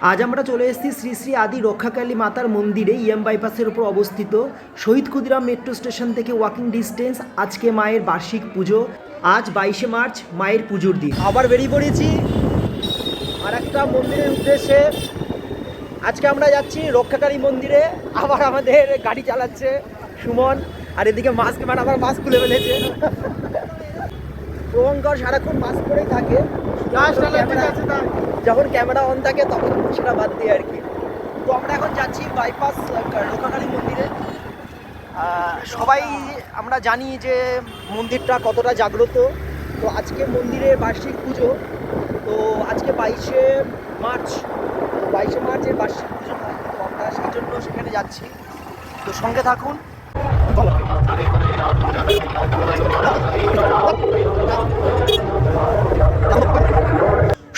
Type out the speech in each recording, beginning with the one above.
আজ আমরা চলে এসেছি শ্রী শ্রী আদি রক্ষাকালী মাতার মন্দিরে ইএম বাইপাসের উপর অবস্থিত। শহীদ ক্ষুদিরাম মেট্রো স্টেশন থেকে ওয়াকিং ডিস্টেন্স আজকে মায়ের বার্ষিক পুজো। আজ বাইশে মার্চ মায়ের পুজোর দিন। আবার বেরিয়ে পড়েছি। আর একটা মন্দিরের উদ্দেশ্যে। আজকে আমরা যাচ্ছি রক্ষাকালী মন্দিরে। আবার আমাদের গাড়ি চালাচ্ছে সুমন। আর এদিকে মাস্ক মানে আবার মাস্ক খুলে ফেলেছে। প্রভঙ্কর সারাক্ষণ মাস্ক পরেই থাকে। যখন ক্যামেরা অন থাকে, তখন সেটা বাদ দিয়ে আর কি। তো আমরা এখন যাচ্ছি বাইপাস রক্ষাকালী মন্দিরে। সবাই আমরা জানি যে মন্দিরটা কতটা জাগ্রত। তো আজকে মন্দিরের বার্ষিক পুজো। তো আজকে বাইশে মার্চ, বাইশে মার্চের বার্ষিক পুজো হয়। তো আমরা সেই জন্য সেখানে যাচ্ছি। তো সঙ্গে থাকুন।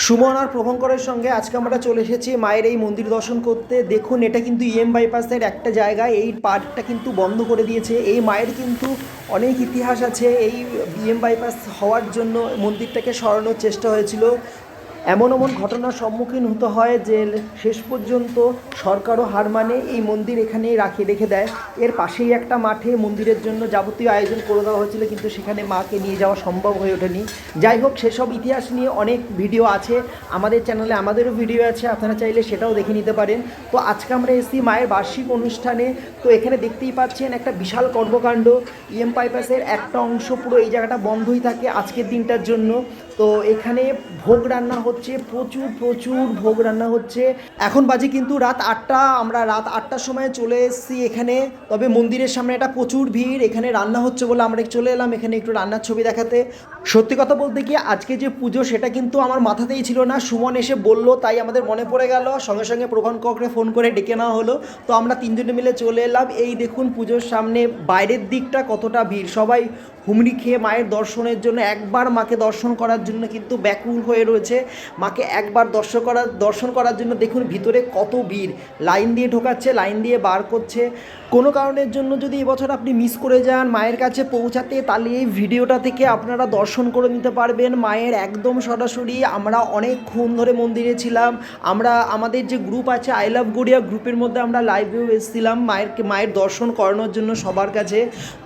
সুমন আর প্রভঙ্করের সঙ্গে আজকে আমরা চলে এসেছি মায়ের এই মন্দির দর্শন করতে। দেখুন, এটা কিন্তু ইএম বাইপাসের একটা জায়গা। এই পার্কটা কিন্তু বন্ধ করে দিয়েছে। এই মায়ের কিন্তু অনেক ইতিহাস আছে। এই ইএম বাইপাস হওয়ার জন্য মন্দিরটাকে সরানোর চেষ্টা হয়েছিল। এমন এমন ঘটনার সম্মুখীন হতে হয় যে শেষ পর্যন্ত সরকারও হার মানে এই মন্দির এখানেই রাখে রেখে দেয়। এর পাশেই একটা মাঠে মন্দিরের জন্য যাবতীয় আয়োজন করে দেওয়া হয়েছিল, কিন্তু সেখানে মাকে নিয়ে যাওয়া সম্ভব হয়ে ওঠেনি। যাই হোক, সেসব ইতিহাস নিয়ে অনেক ভিডিও আছে। আমাদের চ্যানেলে আমাদেরও ভিডিও আছে, আপনারা চাইলে সেটাও দেখে নিতে পারেন। তো আজকে আমরা এসেছি মায়ের বার্ষিক অনুষ্ঠানে। তো এখানে দেখতেই পাচ্ছেন একটা বিশাল কর্মকাণ্ড। ইএম পাইপাসের একটা অংশ পুরো এই জায়গাটা বন্ধই থাকে আজকের দিনটার জন্য। তো এখানে ভোগ রান্না হচ্ছে, প্রচুর প্রচুর ভোগ রান্না হচ্ছে। এখন বাজে কিন্তু রাত আটটা, আমরা রাত আটটার সময় চলে এসেছি এখানে। তবে মন্দিরের সামনে একটা প্রচুর ভিড়, এখানে রান্না হচ্ছে বলে আমরা চলে এলাম, এখানে একটু রান্নার ছবি দেখাতে। সত্যি কথা বলতে কি, আজকে যে পুজো, সেটা কিন্তু আমার মাথাতেই ছিল না। সুমন এসে বলল, তাই আমাদের মনে পড়ে গেল। সঙ্গে সঙ্গে প্রভান ককরে ফোন করে ডেকে নেওয়া হলো। তো আমরা তিনজনে মিলে চলে এলাম। এই দেখুন পুজোর সামনে বাইরের দিকটা কতটা ভিড়। সবাই হুমড়ি খেয়ে মায়ের দর্শনের জন্য একবার মাকে দর্শন করার জন্য কিন্তু ব্যাকুল হয়ে রয়েছে। মাকে একবার দর্শন করার দর্শন করার জন্য দেখুন ভিতরে কত ভিড়। লাইন দিয়ে ঢোকাচ্ছে, লাইন দিয়ে বার করছে। কোনো কারণের জন্য যদি এবছর আপনি মিস করে যান মায়ের কাছে পৌঁছাতে, তাহলে এই ভিডিওটা থেকে আপনারা দর্শন করে নিতে পারবেন। মায়ের একদম সরাসরি আমরা অনেকক্ষণ ধরে মন্দিরে ছিলাম। আমরা, আমাদের যে গ্রুপ আছে আই লাভ গড়িয়া গ্রুপের মধ্যে আমরা লাইভেও এসেছিলাম মায়ের মায়ের দর্শন করানোর জন্য সবার কাছে।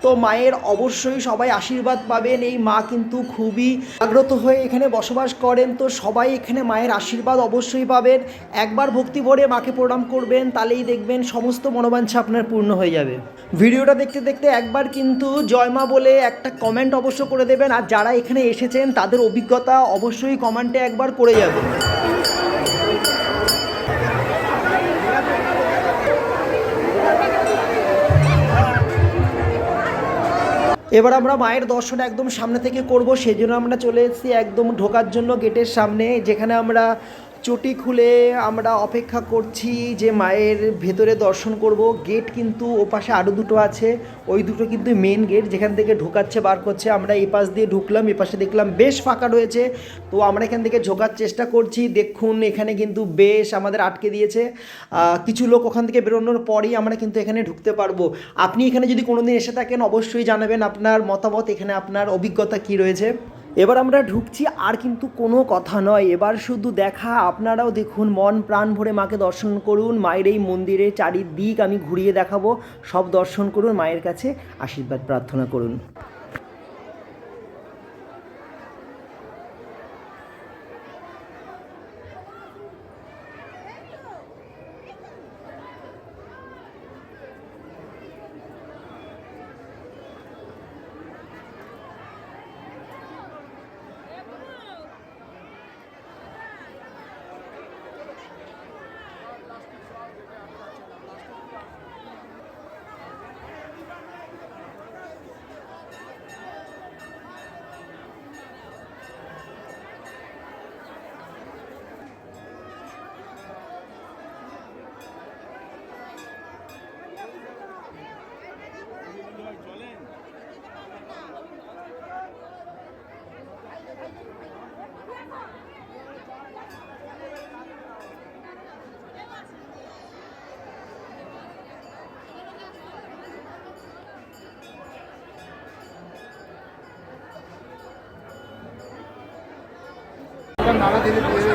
তো মায়ের অবশ্যই সবাই আশীর্বাদ পাবেন। এই মা কিন্তু খুবই জাগ্রত হয়ে এখানে বসবাস করেন। তো সবাই এখানে মায়ের আশীর্বাদ অবশ্যই পাবেন। একবার ভক্তি ভরে মাকে প্রণাম করবেন, তাহলেই দেখবেন সমস্ত মনোবাঞ্ছা আপনার পূর্ণ হয়ে যাবে। ভিডিওটা দেখতে দেখতে একবার কিন্তু জয়মা বলে একটা কমেন্ট অবশ্য করে দেবেন। আর যারা এখানে এসেছেন, তাদের অভিজ্ঞতা অবশ্যই কমেন্টে একবার করে যাবেন এবার আমরা মায়ের দর্শন একদম সামনে থেকে করব সেই জন্য আমরা চলে এসেছি একদম ঢোকার জন্য গেটের সামনে, যেখানে আমরা চটি খুলে আমরা অপেক্ষা করছি যে মায়ের ভেতরে দর্শন করব। গেট কিন্তু ওপাশে আরও দুটো আছে। ওই দুটো কিন্তু মেন গেট যেখান থেকে ঢোকাচ্ছে, বার করছে। আমরা এই পাশ দিয়ে ঢুকলাম এ পাশে দেখলাম বেশ ফাঁকা রয়েছে। তো আমরা এখান থেকে ঢোকার চেষ্টা করছি। দেখুন, এখানে কিন্তু বেশ আমাদের আটকে দিয়েছে। কিছু লোক ওখান থেকে বেরোনোর পরেই আমরা কিন্তু এখানে ঢুকতে পারব। আপনি এখানে যদি কোনোদিন এসে থাকেন, অবশ্যই জানাবেন আপনার মতামত, এখানে আপনার অভিজ্ঞতা কি রয়েছে। এবার আমরা ঢুকছি, আর কিন্তু কোনো কথা নয়। এবার শুধু দেখা, আপনারাও দেখুন, মন প্রাণ ভরে মাকে দর্শন করুন। মায়ের এই মন্দিরে চারিদিক আমি ঘুরিয়ে দেখাবো। সব দর্শন করুন, মায়ের কাছে আশীর্বাদ প্রার্থনা করুন। 出るという。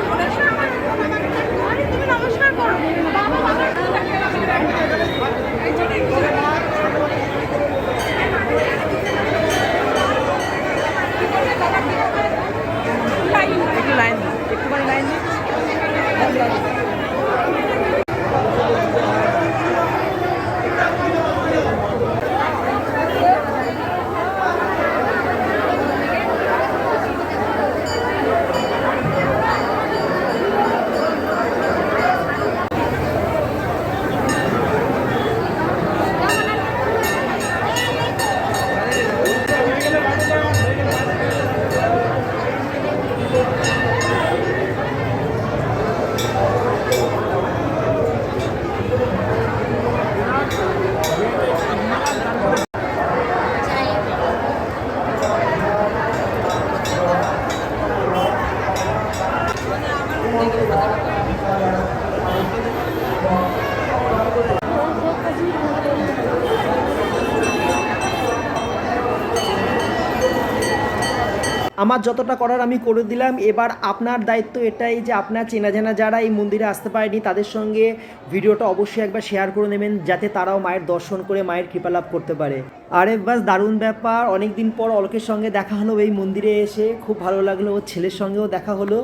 আমার যতটা করার আমি করে দিলাম। এবার আপনার দায়িত্ব এটাই যে আপনার চেনা জানা যারা এই মন্দিরে আসতে পারেনি, তাদের সঙ্গে ভিডিওটা অবশ্যই একবার শেয়ার করে নেবেন, যাতে তারাও মায়ের দর্শন করে মায়ের কৃপা লাভ করতে পারে। আরে বাস, দারুণ ব্যাপার। অনেক দিন পর অলোকের সঙ্গে দেখা হলো এই মন্দিরে এসে। খুব ভালো লাগল ওর ছেলের সঙ্গেও দেখা হলো।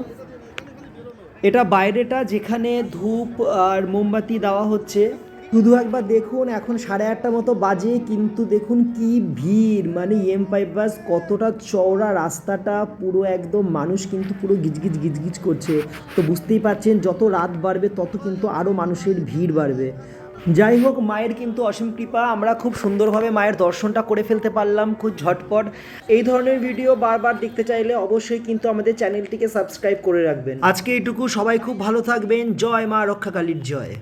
এটা বাইরেটা যেখানে ধূপ আর মোমবাতি দেওয়া হচ্ছে। শুধু একবার দেখুন, এখন সাড়ে আটটা মতো বাজে, কিন্তু দেখুন কি ভিড়। মানে ইএম পাইপ বাস কতটা চওড়া রাস্তাটা, পুরো একদম মানুষ কিন্তু পুরো গিজগিজ গিজগিজ করছে। তো বুঝতেই পারছেন, যত রাত বাড়বে, তত কিন্তু আরও মানুষের ভিড় বাড়বে। যাই হোক, মায়ের কিন্তু অসীম কৃপা, আমরা খুব সুন্দরভাবে মায়ের দর্শনটা করে ফেলতে পারলাম, খুব ঝটপট। এই ধরনের ভিডিও বারবার দেখতে চাইলে অবশ্যই কিন্তু আমাদের চ্যানেলটিকে সাবস্ক্রাইব করে রাখবেন। আজকে এইটুকু, সবাই খুব ভালো থাকবেন। জয় মা রক্ষাকালীর জয়।